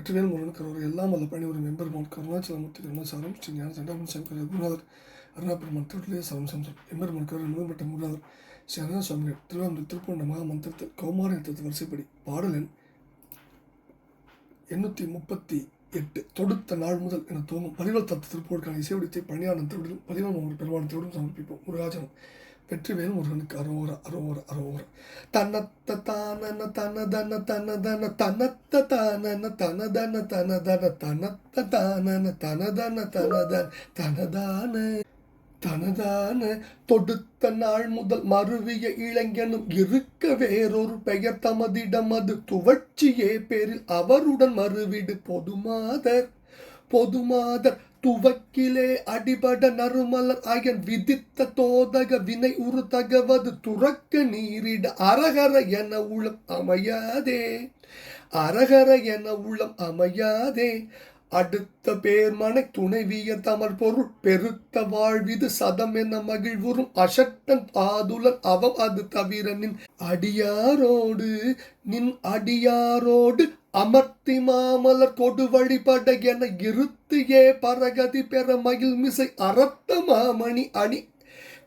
வெற்றிவேல் முருகன் கருவர் எல்லாம் வல்ல பழனி ஒரு எம்பெருமான் கருணாச்சலமூர்த்தி கருணாசாரம் ஸ்ரீ ஞான சண்டாமன் சங்கர் குருநாதர் அருணாபெருமான் திருவிழைய சரம் சம்சம் எம்பெருமான் கருவர் முருகன்பட்ட குருநாதர் ஸ்ரீ அருணா சுவாமிகள் திருவாமூர் திருப்பூண்ட மகா மந்திரத்தில் கௌமார யுத்தத்து வரிசைப்படி பாடல் எண் எண்ணூற்றி முப்பத்தி எட்டு. தொடுத்த நாள் முதல் என தோங்கும் பதினோரு தத்து திருப்பூருக்கான இசைவடித்தை பணியாளன் திருவிடும் பதினோரு பெருமான பெருமான் திருவிடும் சமர்ப்பிப்போம். முருகாஜனம் வெற்றிவேல் முருகனுக்கு அரோர அரோர அரோர. தனத்த தானன தனதன தனதன தனத்த தானன தனதன தனதன தனத்த தானன தனதன தனதன தனதான தனதான. தொடுத்த நாள் முதல் மருவிய இளைஞனும் இருக்க வேறொரு பெயர் தமதிடம். அது துவட்சியே பேரில் அவருடன் மறுவிடு. பொதுமாதர் பொதுமாதர் துவக்கிலே அடிபட நறுமலர் அயன் விதித்த தோதக வினை உரு தகவது துறக்க நீரிட அரகர என உளம் அமையாதே. அரகர என உளம் அமையாதே. அடுத்த பேர்மனை துணைவிய தமர் பொருள் பெருத்த வாழ்விது சதம் என மகிழ்வுறும் அசட்டன் ஆதுலன் அவம் அது தவிர நின் அடியாரோடு நின் அடியாரோடு அமர்த்தி மாமலர் கொடு வழிபட என இருத்தியே பரகதி பெற மகிழ் மிசை அறத்த மாமணி அணி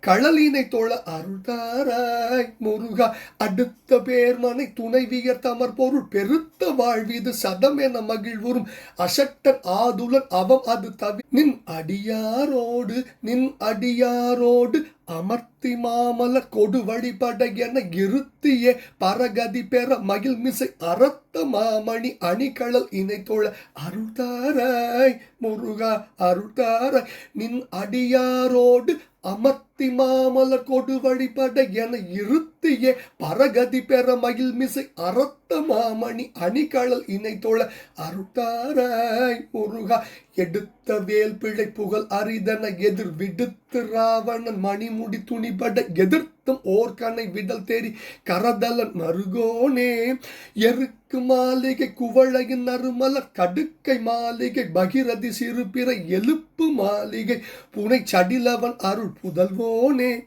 களலினை தோழ அருள்தாராய். முருகா அடுத்த பேர்மனை துணைவியர் தமர் பொருள். பெருத்த வாழ்வீது சதம் என மகிழ்வுறும். அசட்டர் ஆதுலன் அவம் அது தவி நின் அடியாரோடு நின் அடியாரோடு அமர்த்தி மாமலர் கொடு வழிபட என இருத்தியே. பரகதி பெற மகிழ் மிசை அறத்த மாமணி அணிகளல் இணைத்தோழ அருள்தாராய். முருகா அருள்தாராய். நின் அடியாரோடு அமர்த்தி மாமலர் கொடு வழிபட என இருத்தியே பரகதி பெற மகிழ் மிசை அறத்த மாமணி அணிகளல் தோழ அருட்டாராய் முருகா. எடுத்த வேல் பிழை புகழ் அரிதன எதிர் விடுத்த ராவணன் மணிமுடி துணிபட எதிர்த்தும் ஓர்கனை விடல் தேறி கரதலன் மருகோனே. எருக்கு மாளிகை குவளையின் நறுமலர் கடுக்கை மாளிகை பகிரதி சிறுபிற எழுப்பு மாளிகை புனை சடிலவன் அருள் புதல்வோனே.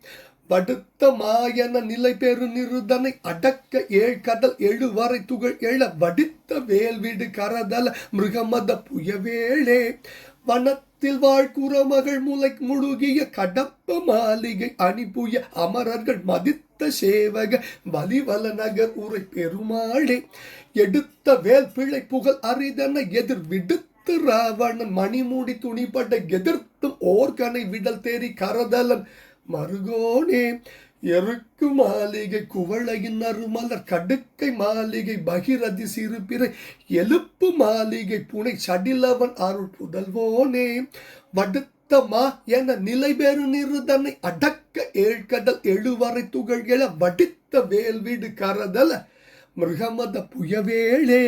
படுத்த மாயன நிலை பெரு நிருதனை அடக்க ஏழ் கடல் எழுவரை துகள் எழ வடித்த வேல்விடு கரதல மிருகமத புயவேளே. வனத்தில் வாழ் குரமகள் முளை முழுகிய கடப்ப மாளிகை அணிபுய அமரர்கள் மதித்த சேவக வலிவல நகர் உரை பெருமாளே. எடுத்த வேல் பிழை புகழ் அரிதன எதிர் விடுத்து ராவணன் மணிமூடி துணிப்பட்ட எதிர்த்தும் ஓர்கனை விடல் தேறி கரதலன் மருகோனே எருக்கு மாளிகை குவளையின் அருமலர் கடுக்கை மாளிகை பகிரதி சிறுபிறை எழுப்பு மாளிகை புனை சடிலவன் அருள் புதல்வோனே. வடுத்த மா என நிலை பெறு நிறுதனை அடக்க ஏழ்கடல் எழுவரை துகள்கள வடித்த வேல்வீடு கரதல மிருகமத புயவேளே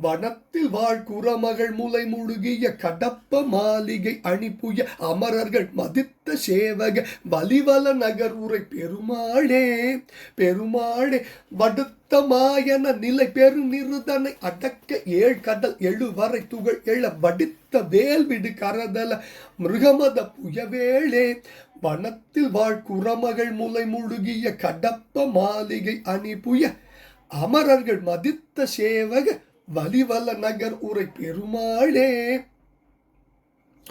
வனத்தில் வாழ் குரமகள் முலை முழுகிய கடப்ப மாளிகை அணிப்புய அமரர்கள் மதித்த சேவக வலிவல நகர் உரை பெருமாளே பெருமாளே வடுத்த மாயன நிலை பெருநிறுதனை அடக்க ஏழ் கடல் எழுவரை துகள் எழ வடித்த வேல்விடு கரதல மிருகமத புயவேளே வனத்தில் வாழ் குரமகள் முலை முழுகிய கடப்ப மாளிகை அணிபுய அமரர்கள் மதித்த சேவக வலிவல நகர் உரை பெருமாளே.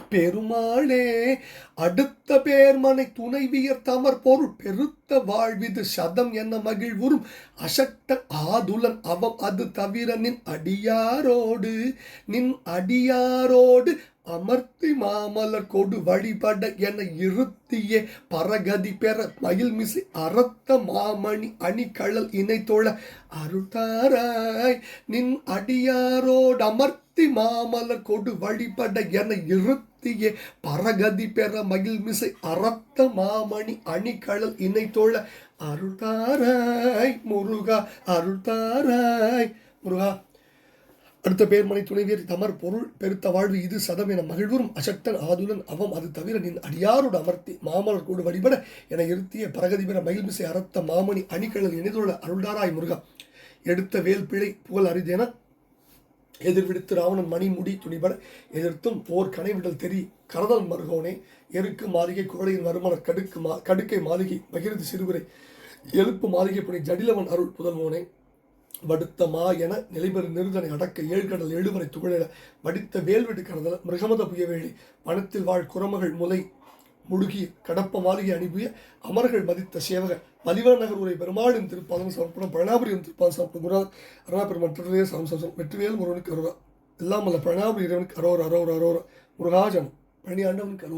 பெருமாளே அடுத்த பேர்மனை துணைவியர் தமர் பொருள் பெருத்த வாழ்விது சதம் என மகிழ்வுறும். அசட்ட ஆதுலன் அவம் அது தவிர நின் அடியாரோடு நின் அடியாரோடு அமர்த்தி மாமலர் கொடு வழிபட என இருத்தியே பரகதி பெற மயில் மிசை அறத்த மாமணி அணிகழல் இணைத்தோழ அருட்டாராய் நின் அடியாரோடு அமர்த்தி மாமலர் கொடு வழிபட என இருத்தியே பரகதி பெற மகிழ் மிசை அறத்த மாமணி அணிகழல் இணைத்தோழ அருள்தாராய். முருகா அருள்தாராய். முருகா அடுத்த பேர்மனை துணைவியர் தமர் பொருள் பெருத்த வாழ்வு இது சதம் என மகிழ்வரும் அசக்தன் ஆதுலன் அவம் அது தவிர நின் அடியாரோடு அமர்த்தி மாமலர் கூடு வழிபட என இருத்திய பரகதி பெற மகிழ்மிசை அறத்த மாமணி அணிக்கழல் இணைந்துள்ள அருள்டாராய் முருகா. எடுத்த வேல் பிழை புகழ் அரிதேன எதிர்விடுத்து ராவணன் மணி முடி துணிபட எதிர்த்தும் போர் கனைவிடல் தெரி கரதல் மருகோனே எருக்கு மாளிகை குவளையின் வருமலர் கடுக்கு மா கடுக்கை மாளிகை பகிர்ந்து சிறுவரை எழுப்பு மாளிகை புனை ஜடிலவன் அருள் புதல்வோனே. வடுத்த மா என நிலைபெறு நிறுதனை அடக்க ஏழ்கடல் எழுவரை துகளிட வடித்த வேல்விடு கடதல மிருகமத புயவேளி வனத்தில் வாழ் குரமகள் முலை முழுகிய கடப்ப மாளிகை அனுப்பிய அமர்கள் மதித்த சேவக பலிவர் நகர் உரை பெருமாளின் திருப்பாதம் சமர்ப்பணம் பழனாபுரியின் திருப்பாதம் சமர்ப்பணம் குருநாத் அருணா பெருமான் திருவே சம்சம் வெற்றிவேல் முருகனுக்கு அருவா எல்லாம் அல்ல பழனாபுரி இறைவனுக்கு அரோர் அரோர் அரோர் முருகாஜனம் பழனி ஆண்டவனுக்கு